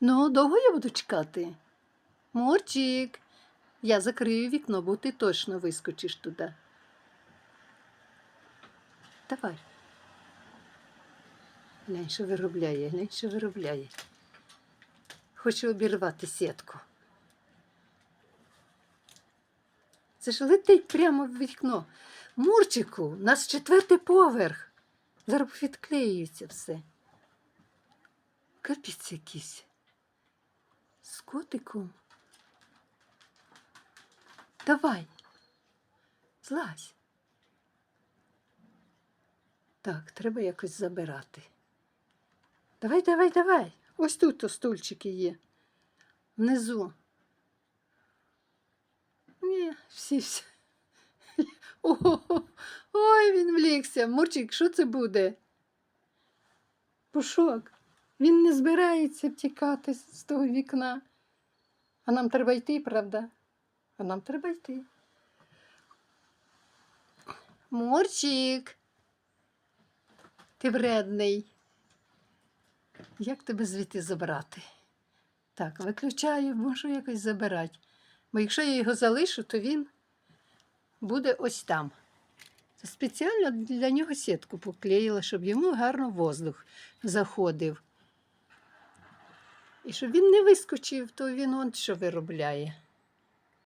Ну, довго я буду чекати? Мурчик, я закрию вікно, бо ти точно вискочиш туди. Давай. Глянь, що виробляє, глянь, що виробляє. Хоче обірвати сітку. Це ж летить прямо в вікно. Мурчику, у нас четвертий поверх. Зараз відклеюється все. Капець якийсь. З котиком. Давай. Злазь. Так, треба якось забирати. Давай, давай, давай. Ось тут то стульчики є. Внизу. Ні, всі всі. Ой, він влікся. Мурчик, що це буде? Пушок. Він не збирається втікати з того вікна. А нам треба йти, правда? А нам треба йти. Мурчик. Ти вредний. Як тебе звідти забрати? Так, виключаю, можу якось забирати. Бо якщо я його залишу, то він буде ось там. Спеціально для нього сітку поклеїла, щоб йому гарно воздух заходив. І щоб він не вискочив, то він он що виробляє.